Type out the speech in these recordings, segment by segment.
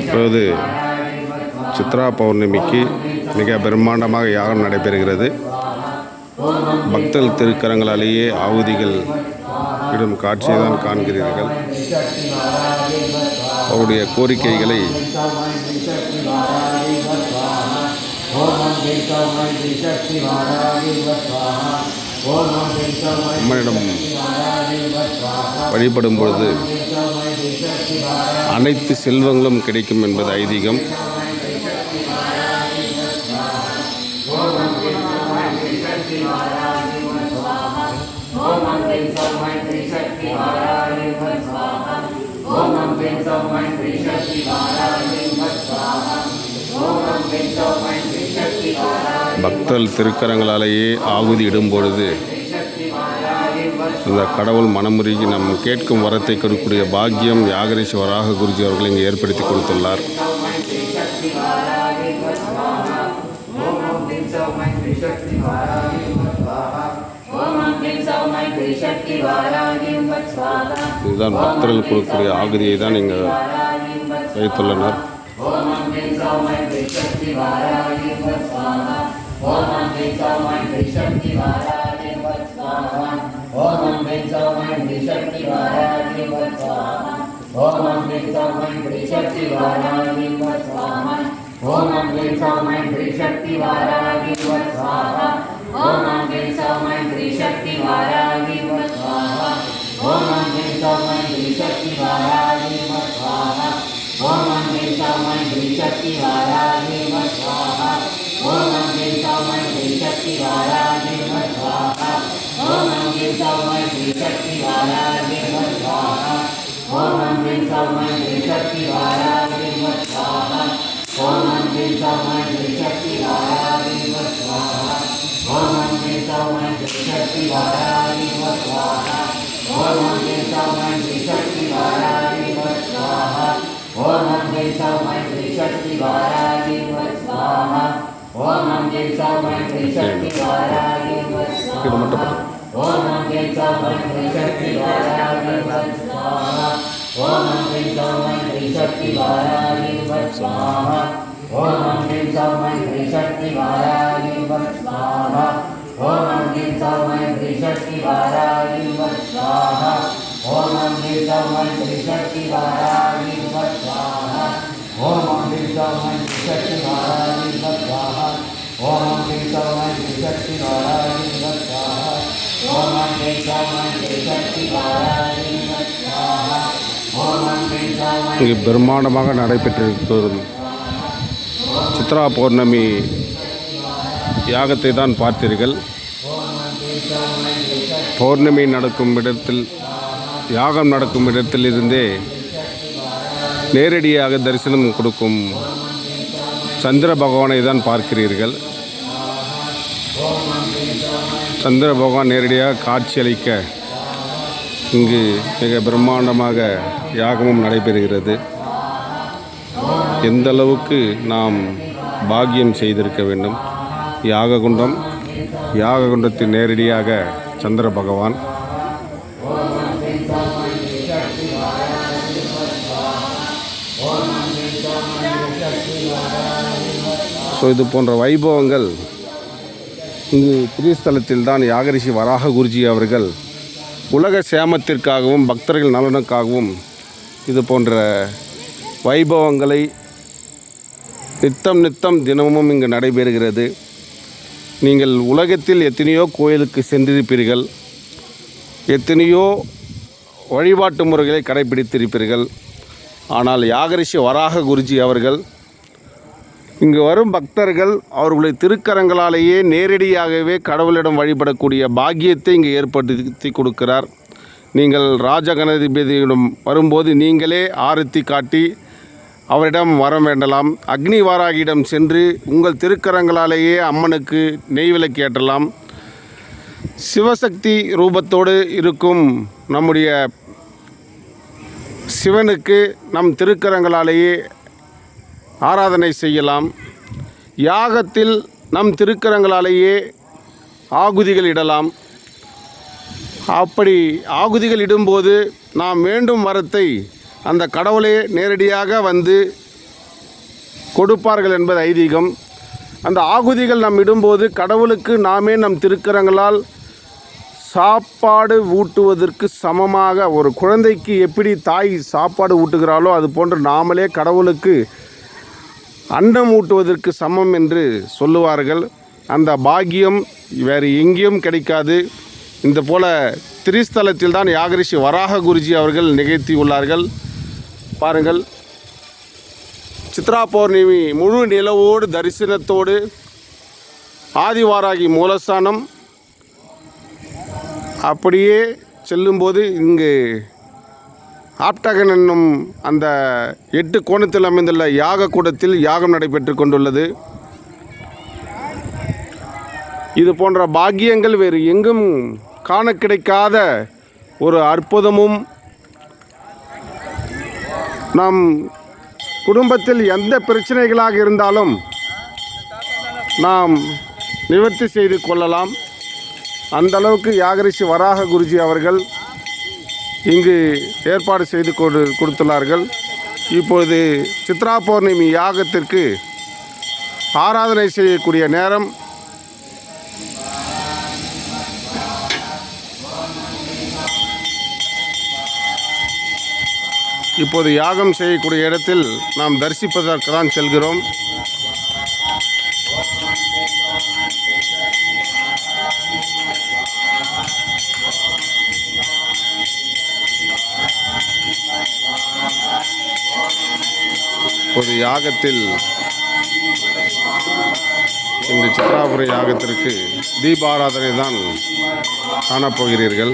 இப்போது சித்ரா பௌர்ணமிக்கு மிக பிரம்மாண்டமாக யாகம் நடைபெறுகிறது. பக்தர்கள் திருக்கரங்களாலேயே ஆவுதிகள் இடும் காட்சியை தான் காண்கிறீர்கள். அவருடைய கோரிக்கைகளை அம்மனிடம் வழிபடும் பொழுது அனைத்து செல்வங்களும் கிடைக்கும் என்பது ஐதீகம். பக்தர்கள் திருக்கரங்களாலேயே ஆகுதி இடும் பொழுது அந்த கடவுள் மனமுருகி நம் கேட்கும் வரத்தை கொடுக்கக்கூடிய பாக்கியம் யாகரீஸ்வராக குருஜி அவர்கள் இங்கே ஏற்படுத்தி கொடுத்துள்ளார். இதுதான் பக்தர்கள் கொடுக்கக்கூடிய ஆகுதியை தான் இங்கே வைத்துள்ளனர். Om Amritsam Andi Shakti Varade Vatsvaha Om Amritsam Andi Shakti Varade Vatsvaha Om Amritsam Andi Shakti Varade Vatsvaha Om Amritsam Andi Shakti Varade Vatsvaha Om Amritsam Andi Shakti Varade Vatsvaha Om Amritsam Andi Shakti Varade Vatsvaha Om Amritsam Andi Shakti Varade Vatsvaha वारागे स्वाहा ॐ अम्बिं सौमन्त्री शक्ति वारागे स्वाहा ॐ अम्बिं सौमन्त्री शक्ति वारागे स्वाहा ॐ अम्बिं सौमन्त्री शक्ति वारागे स्वाहा ॐ अम्बिं सौमन्त्री शक्ति वारागे स्वाहा ॐ अम्बिं सौमन्त्री शक्ति वारागे स्वाहा ॐ अम्बिं सौमन्त्री शक्ति वारागे स्वाहा ओम अंकिता मंत्री शक्ति वारागी वस्वाहा ओम अंकिता मंत्री शक्ति वारागी वस्वाहा ओम अंकिता मंत्री शक्ति वारागी वस्वाहा ओम अंकिता मंत्री शक्ति वारागी वस्वाहा ओम अंकिता मंत्री शक्ति वारागी वस्वाहा ओम अंकिता मंत्री शक्ति वारागी वस्वाहा இது மட்டும் பத்து. இங்கு பிரம்மாண்டமாக நடைபெற்றிருக்கிறது. சித்ரா பௌர்ணமி யாகத்தை தான் பார்த்தீர்கள். பௌர்ணமி நடக்கும் இடத்தில் யாகம் நடக்கும் இடத்தில் இருந்தே நேரடியாக தரிசனம் கொடுக்கும் சந்திர பகவானை தான் பார்க்கிறீர்கள். சந்திர பகவான் நேரடியாக காட்சியளிக்க இங்கு மிக பிரம்மாண்டமாக யாகமும் நடைபெறுகிறது. எந்த அளவுக்கு நாம் பாக்கியம் செய்திருக்க வேண்டும். யாக குண்டம் யாக நேரடியாக சந்திர பகவான் ஸோ இது போன்ற வைபவங்கள் இங்கு திரிஸ்தலத்தில் தான் யாகரிஷி வராக குருஜி அவர்கள் உலக சேமத்திற்காகவும் பக்தர்கள் நலனுக்காகவும் இது போன்ற வைபவங்களை நித்தம் நித்தம் தினமும் இங்கு நடைபெறுகிறது. நீங்கள் உலகத்தில் எத்தனையோ கோயிலுக்கு சென்றிருப்பீர்கள். எத்தனையோ வழிபாட்டு முறைகளை கடைபிடித்திருப்பீர்கள். ஆனால் யாகரிஷி வராக குருஜி அவர்கள் இங்கு வரும் பக்தர்கள் அவர்களுடைய திருக்கரங்களாலேயே நேரடியாகவே கடவுளிடம் வழிபடக்கூடிய பாக்கியத்தை இங்கு ஏற்படுத்தி கொடுக்கிறார். நீங்கள் ராஜகணதிபதியிடம் வரும்போது நீங்களே ஆரத்தி காட்டி அவரிடம் வர வேண்டலாம். அக்னி வாராகியிடம் சென்று உங்கள் திருக்கரங்களாலேயே அம்மனுக்கு நெய்விலக்கு ஏற்றலாம். சிவசக்தி ரூபத்தோடு இருக்கும் நம்முடைய சிவனுக்கு நம் திருக்கரங்களாலேயே ஆராதனை செய்யலாம். யாகத்தில் நம் திருக்கரங்களாலேயே ஆகுதிகள் இடலாம். அப்படி ஆகுதிகள் இடும்போது நாம் வேண்டும் வரத்தை அந்த கடவுளே நேரடியாக வந்து கொடுப்பார்கள் என்பது ஐதீகம். அந்த ஆகுதிகள் நாம் இடும்போது கடவுளுக்கு நாமே நம் திருக்கரங்களால் சாப்பாடு ஊட்டுவதற்கு சமமாக ஒரு குழந்தைக்கு எப்படி தாய் சாப்பாடு ஊட்டுகிறாளோ அது போன்று நாமளே கடவுளுக்கு அன்னம் ஊட்டுவதற்கு சமம் என்று சொல்லுவார்கள். அந்த பாக்கியம் வேறு எங்கேயும் கிடைக்காது. இந்த போல திரிஸ்தலத்தில் தான் யாகரிஷி வராக குருஜி அவர்கள் நிகழ்த்தியுள்ளார்கள் பாருங்கள். சித்ரா பௌர்ணமி முழு நிலவோடு தரிசனத்தோடு ஆதிவாராகி மூலஸ்தானம். அப்படியே செல்லும்போது இங்கு ஆப்டகன் என்னும் அந்த எட்டு கோணத்தில் அமைந்துள்ள யாக கூடத்தில் யாகம் நடைபெற்று கொண்டுள்ளது. இது போன்ற பாக்கியங்கள் வேறு எங்கும் காண கிடைக்காத ஒரு அற்புதமும். நம் குடும்பத்தில் எந்த பிரச்சனைகளாக இருந்தாலும் நாம் நிவர்த்தி செய்து கொள்ளலாம். அந்த அளவுக்கு யாகரிஷி வராக குருஜி அவர்கள் இங்கு ஏற்பாடு செய்து கொடு கொடுத்துள்ளார்கள். இப்பொழுது சித்ரா பௌர்ணமி யாகத்திற்கு ஆராதனை செய்யக்கூடிய நேரம். இப்போது யாகம் செய்யக்கூடிய இடத்தில் நாம் தரிசிப்பதற்கு தான் செல்கிறோம். யாகத்தில் இந்த சித்ராபுரி யாகத்திற்கு தீபாராதனை தான் காணப்போகிறீர்கள்.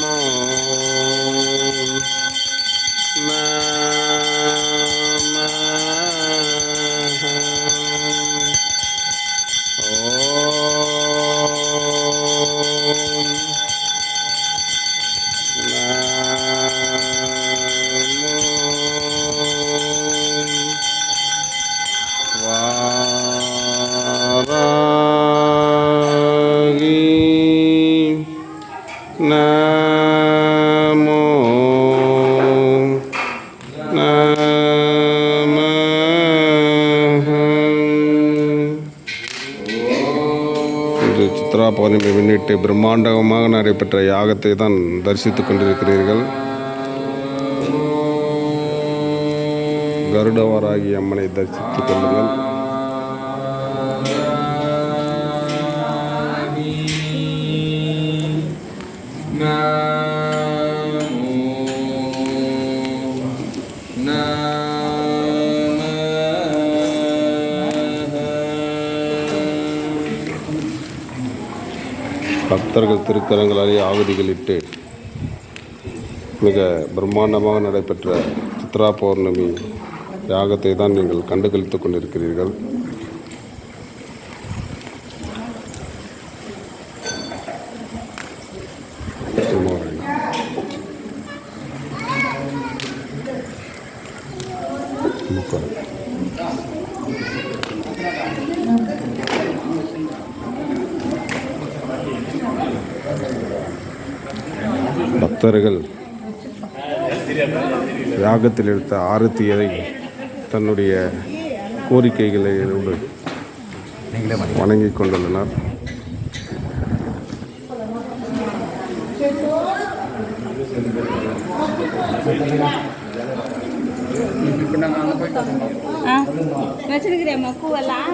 நமோ இன்று சித்ரா பௌர்ணமி முன்னிட்டு பிரம்மாண்டமாக நடைபெற்ற யாகத்தை தான் தரிசித்துக் கொண்டிருக்கிறீர்கள். கருடவராகி அம்மனை தரிசித்துக் கொள்ளுங்கள். பக்தர்கள் திருக்கரங்களாலே ஆகுதிகளிட்டு மிக பிரம்மாண்டமாக நடைபெற்ற சித்ரா பௌர்ணமி யாகத்தை தான் நீங்கள் கண்டுகளித்துக் கொண்டிருக்கிறீர்கள் பக்தர்கள் யாகத்தில் எடுத்த ஆரத்தியை தன்னுடைய கோரிக்கைகளை வணங்கிக் கொண்டுள்ளனர். வச்சிருக்கிறேன் பூவெல்லாம்?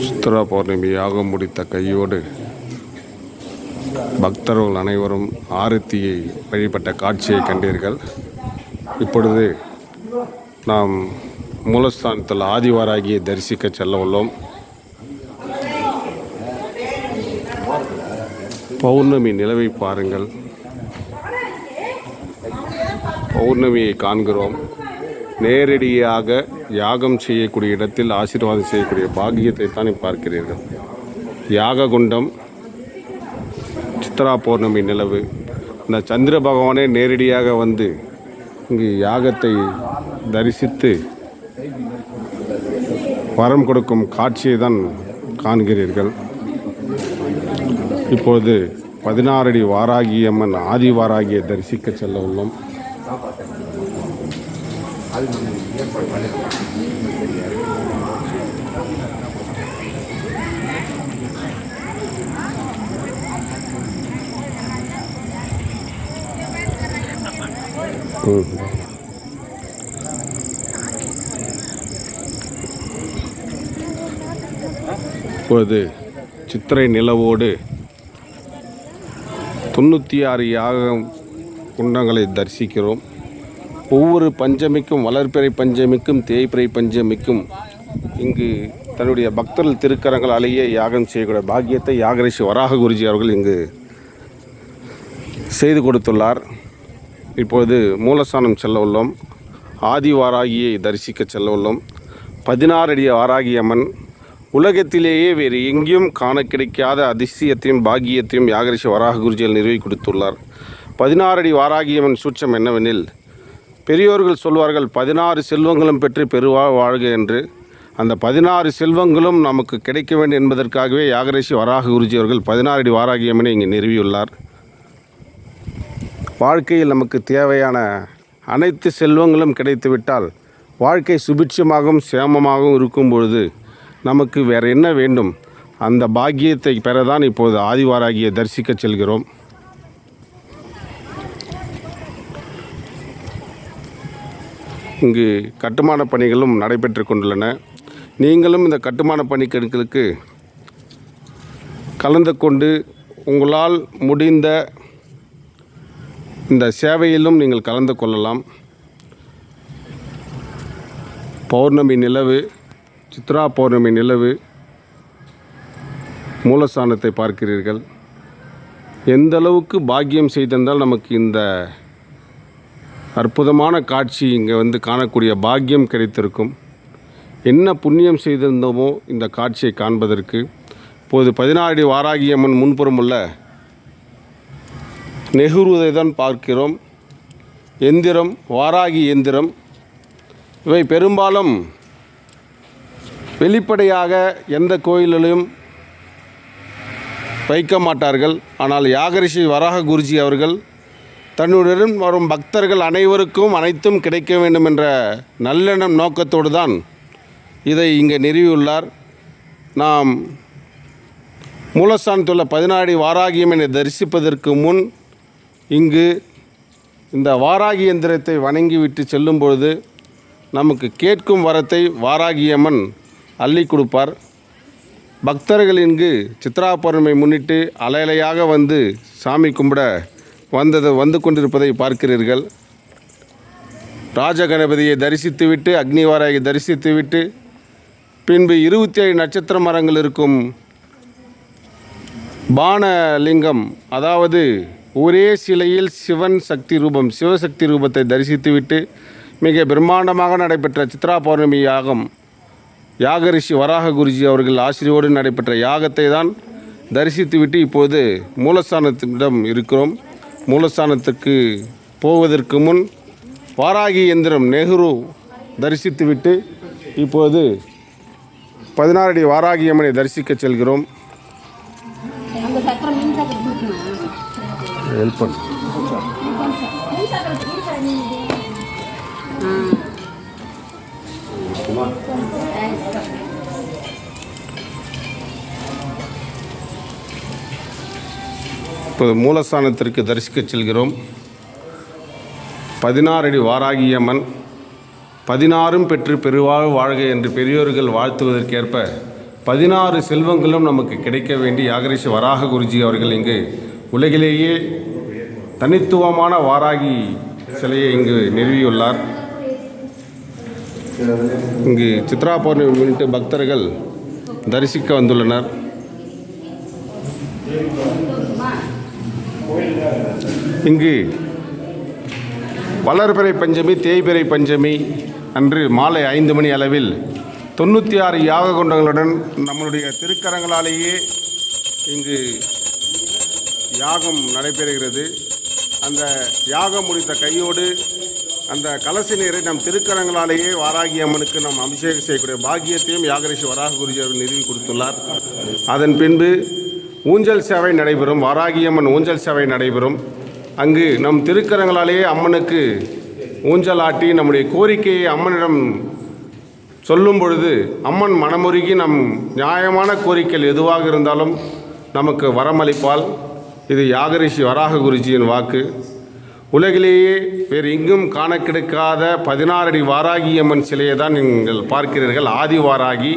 சித்ரா பௌர்ணமி யாகம் முடித்த கையோடு பக்தர்கள் அனைவரும் ஆரத்தியை வழிபட்ட காட்சியை கண்டீர்கள். இப்பொழுது நாம் மூலஸ்தானத்தில் ஆதிவாராகியை தரிசிக்க செல்ல உள்ளோம். பௌர்ணமி நிலவை பாருங்கள். பௌர்ணமியை காண்கிறோம். நேரடியாக யாகம் செய்யக்கூடிய இடத்தில் ஆசீர்வாதம் செய்யக்கூடிய பாக்கியத்தை தான் பார்க்கிறீர்கள். யாக குண்டம் சித்ரா பௌர்ணமி நிலவு. இந்த சந்திர பகவானே நேரடியாக வந்து இங்கு யாகத்தை தரிசித்து வரம் கொடுக்கும் காட்சியை தான் காண்கிறீர்கள். இப்பொழுது பதினாறடி வாராகியம்மன் ஆதி வாராகியை தரிசிக்க செல்ல உள்ளோம். அது இப்போது சித்திரை நிலவோடு தொண்ணூற்றி ஆறு யாகம் குண்டங்களை தரிசிக்கிறோம். ஒவ்வொரு பஞ்சமிக்கும் வளர்பிறை பஞ்சமிக்கும் தேய்பிறை பஞ்சமிக்கும் இங்கு தன்னுடைய பக்தர்கள் திருக்கரங்களாலேயே யாகம் செய்யக்கூடிய பாக்கியத்தை யாகரிஷி வராக குருஜி அவர்கள் இங்கு செய்து கொடுத்துள்ளார். இப்பொழுது மூலஸ்தானம் செல்ல உள்ளோம். ஆதி வாராகியை தரிசிக்க செல்ல உள்ளோம். பதினாறு அடி வாராகி அம்மன். உலகத்திலேயே வேறு எங்கேயும் காண கிடைக்காத அதிசயத்தையும் பாகியத்தையும் யாகரிஷி வராக குருஜியில் நிறுவி கொடுத்துள்ளார். பதினாறு அடி வாராகியம்மன் சூட்சம் என்னவெனில் பெரியோர்கள் சொல்வார்கள் பதினாறு செல்வங்களும் பெற்று பெருவா வாழ்க என்று. அந்த பதினாறு செல்வங்களும் நமக்கு கிடைக்க வேண்டும் என்பதற்காகவே யாகரேஷி வராக குருஜி அவர்கள் பதினாறு அடி வாராகியம்மனை இங்கே நிறுவியுள்ளார். வாழ்க்கையில் நமக்கு தேவையான அனைத்து செல்வங்களும் கிடைத்துவிட்டால் வாழ்க்கை சுபிட்சமாகவும் சேமமாகவும் இருக்கும் பொழுது நமக்கு வேறு என்ன வேண்டும்? அந்த பாக்கியத்தை பெறதான் இப்போது ஆதிவாராகியை தரிசிக்க செல்கிறோம். இங்கு கட்டுமான பணிகளும் நடைபெற்று கொண்டுள்ளன. நீங்களும் இந்த கட்டுமான பணிகளுக்கு கலந்து கொண்டு உங்களால் முடிந்த இந்த சேவையிலும் நீங்கள் கலந்து கொள்ளலாம். பௌர்ணமி நிலவு சித்ரா பௌர்ணமி நிலவு மூலஸ்தானத்தை பார்க்கிறீர்கள். எந்த அளவுக்கு பாக்கியம் செய்திருந்தால் நமக்கு இந்த அற்புதமான காட்சி இங்கே வந்து காணக்கூடிய பாக்கியம் கிடைத்திருக்கும். என்ன புண்ணியம் செய்திருந்தோமோ இந்த காட்சியை காண்பதற்கு. இப்போது பதினாறு வாராகியம்மன் முன்புறம் உள்ள நெஹ்ருவை தான் பார்க்கிறோம். எந்திரம் வாராகி எந்திரம். இவை பெரும்பாலும் வெளிப்படையாக எந்த கோயிலிலும் வைக்க மாட்டார்கள். ஆனால் யாகரிஷி வராக குருஜி அவர்கள் தன்னுடன் வரும் பக்தர்கள் அனைவருக்கும் அனைத்தும் கிடைக்க வேண்டும் என்ற நல்லெண்ணம் நோக்கத்தோடு தான் இதை இங்கே நிறுவியுள்ளார். நாம் மூலஸ்தானத்துள்ள பதினாடி வாராகியம்மனை தரிசிப்பதற்கு முன் இங்கு இந்த வாராகி எந்திரத்தை வணங்கிவிட்டு செல்லும் பொழுது நமக்கு கேட்கும் வரத்தை வாராகியம்மன் அள்ளி கொடுப்பார். பக்தர்கள் இங்கு சித்ரா முன்னிட்டு அலையலையாக வந்து சாமி கும்பிட வந்தது வந்து கொண்டிருப்பதை பார்க்கிறீர்கள். ராஜகணபதியை தரிசித்துவிட்டு அக்னிவாராயை தரிசித்துவிட்டு பின்பு இருபத்தி ஏழு நட்சத்திர மரங்கள் இருக்கும் பானலிங்கம் அதாவது ஒரே சிலையில் சிவன் சக்தி ரூபம் சிவசக்தி ரூபத்தை தரிசித்துவிட்டு மிக பிரம்மாண்டமாக நடைபெற்ற சித்ரா பௌர்ணமி யாகம். யாக ரிஷி வராக குருஜி அவர்கள் ஆசிரியோடு நடைபெற்ற யாகத்தை தான் தரிசித்துவிட்டு இப்போது மூலஸ்தானத்திடம் இருக்கிறோம். மூலஸ்தானத்துக்கு போவதற்கு முன் வாராகி எந்திரம் நெஹ்ரு தரிசித்துவிட்டு இப்போது பதினாறு அடி வாராகி அம்மனை தரிசிக்க செல்கிறோம். ஹெல்ப் பண்ணு. இப்போது மூலஸ்தானத்திற்கு தரிசிக்க செல்கிறோம். பதினாறடி வாராகியம்மன் பதினாறும் பெற்று பெருவாழ் வாழ்க என்று பெரியோர்கள் வாழ்த்துவதற்கேற்ப பதினாறு செல்வங்களும் நமக்கு கிடைக்க வேண்டி யாகரிஷ வராக குருஜி அவர்கள் இங்கு உலகிலேயே தனித்துவமான வாராகி சிலையை இங்கு நிறுவியுள்ளார். இங்கு சித்ரா பௌர்ணமி முன்னிட்டு பக்தர்கள் தரிசிக்க வந்துள்ளனர். இங்கு வளர்பிறை பஞ்சமி தேய்பிறை பஞ்சமி அன்று மாலை ஐந்து மணி அளவில் தொண்ணூற்றி ஆறு யாக குண்டங்களுடன் நம்மளுடைய திருக்கரங்களாலேயே இங்கு யாகம் நடைபெறுகிறது. அந்த யாகம் முடித்த கையோடு அந்த கலசி நீரை நம் திருக்கரங்களாலேயே வாராகி அம்மனுக்கு நாம் அபிஷேகம் செய்யக்கூடிய பாக்கியத்தையும் யாகரிஷி வராக குருஜி அவர்கள் நிறுவி கொடுத்துள்ளார். அதன் பின்பு ஊஞ்சல் சேவை நடைபெறும். வாராகியம்மன் ஊஞ்சல் சேவை நடைபெறும். அங்கு நம் திருக்கரங்களாலேயே அம்மனுக்கு ஊஞ்சல் ஆட்டி நம்முடைய கோரிக்கையை அம்மனிடம் சொல்லும் பொழுது அம்மன் மனமுருகி நம் நியாயமான கோரிக்கைகள் எதுவாக இருந்தாலும் நமக்கு வரமளிப்பால் இது யாகரிஷி வராக குருஜியின் வாக்கு. உலகிலேயே வேறு எங்கும் காண கிடைக்காத பதினாறு அடி வாராகி அம்மன் சிலையை தான் நீங்கள் பார்க்கிறீர்கள். ஆதி வாராகி.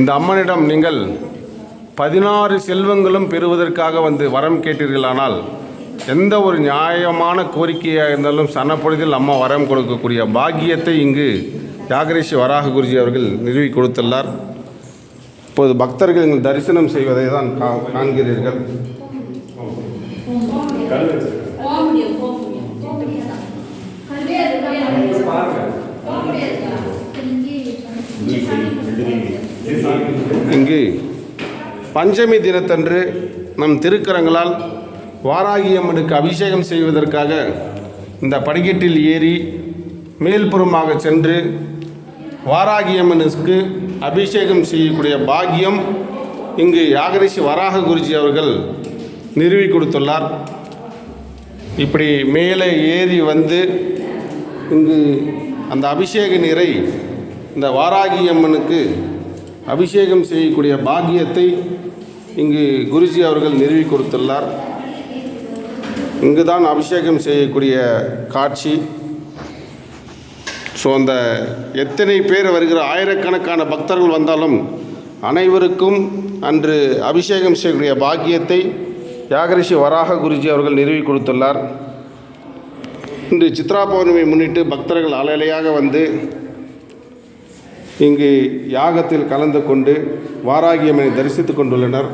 இந்த அம்மனிடம் நீங்கள் பதினாறு செல்வங்களும் பெறுவதற்காக வந்து வரம் கேட்டீர்களானால் எந்த ஒரு நியாயமான கோரிக்கையாக இருந்தாலும் சனப்பொழுதில் அம்மா வரம் கொடுக்கக்கூடிய பாக்கியத்தை இங்கு யாகரிஷி வராக குருஜி அவர்கள் நிறுவி கொடுத்துள்ளார். இப்போது பக்தர்கள் நீங்கள் தரிசனம் செய்வதை தான் கா- காண்கிறீர்கள். இங்கு பஞ்சமி தினத்தன்று நம் திருக்கரங்களால் வாராகியம்மனுக்கு அபிஷேகம் செய்வதற்காக இந்த படிக்கட்டில் ஏறி மேல்புறமாக சென்று வாராகி அம்மனுக்கு அபிஷேகம் செய்யக்கூடிய பாக்கியம் இங்கு யாகரிஷி வராக குருஜி அவர்கள் நிறுவி கொடுத்துள்ளார். இப்படி மேலே ஏறி வந்து இங்கு அந்த அபிஷேக நீரை இந்த வாராகி அம்மனுக்கு அபிஷேகம் செய்யக்கூடிய பாக்கியத்தை இங்கு குருஜி அவர்கள் நிறுவி கொடுத்துள்ளார். இங்கு தான் அபிஷேகம் செய்யக்கூடிய காட்சி. ஸோ அந்த எத்தனை பேர் வருகிற ஆயிரக்கணக்கான பக்தர்கள் வந்தாலும் அனைவருக்கும் அன்று அபிஷேகம் செய்யக்கூடிய பாக்கியத்தை யாகரிஷி வராக குருஜி அவர்கள் நிறுவி கொடுத்துள்ளார். இன்று சித்ரா பௌர்ணமி முன்னிட்டு பக்தர்கள் அலையலையாக வந்து இங்கு யாகத்தில் கலந்து கொண்டு வாராகியம்மனை தரிசித்துக் கொண்டுள்ளனர்.